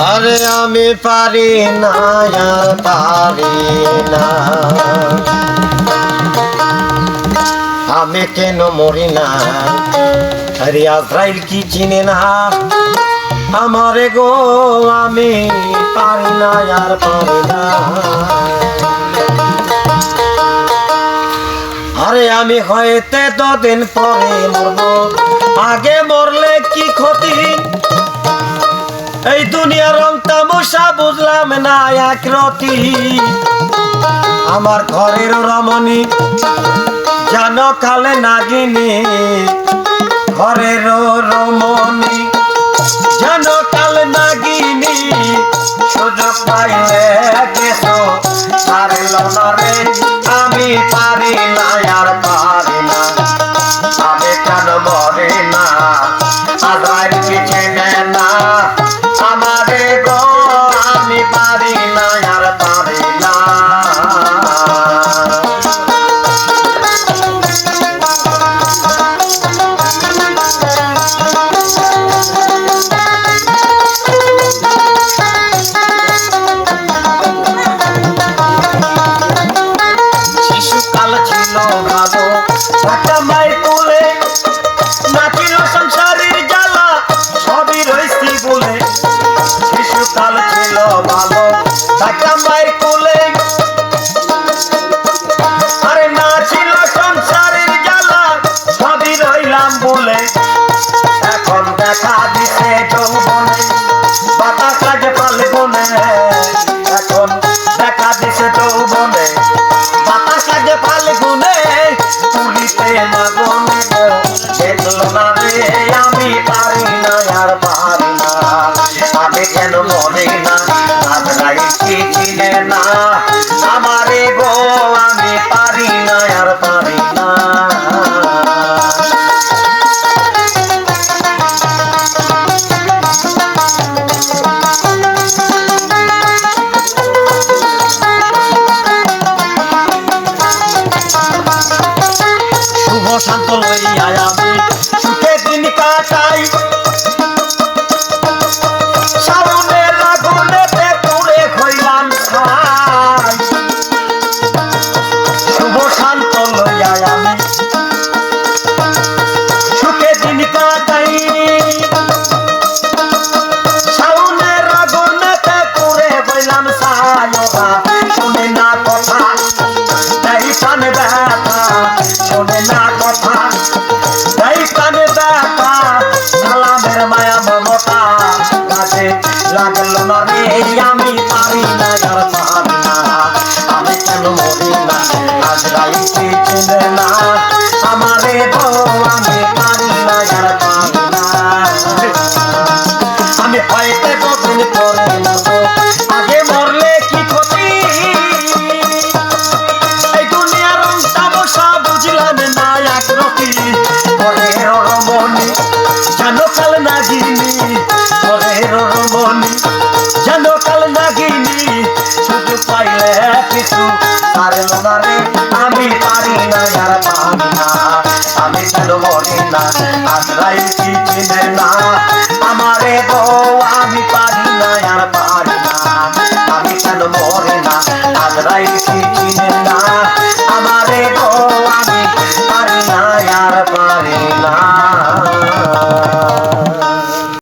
আরে আমি পারি না আর পারি না। আমি কেন মরি না? আরে আজরাইল কি চিনে না? আমারে গো, আমি পারি না, আর পারি না। আরে আমি হয়তে দিন পরে মরব। আগে মরলে কি ক্ষতি? দুনিয়ার রং তামসা বুঝলাম না এক রতি। আমার ঘরের রমণী জানো কালে নাগিনী ঘরের রমণী। একটা মায়ের কোলে। আরে নাচিল সংসারের জ্বালা, সবই রইলাম বলে। এখন দেখা দিছে যৌবনে, বাতাস লাগে ফাল্গুনে এখন দেখা দিছে যৌবনে। না আমি পারি না আমি পারি না আর পারি না। আমি কেন না চিনে না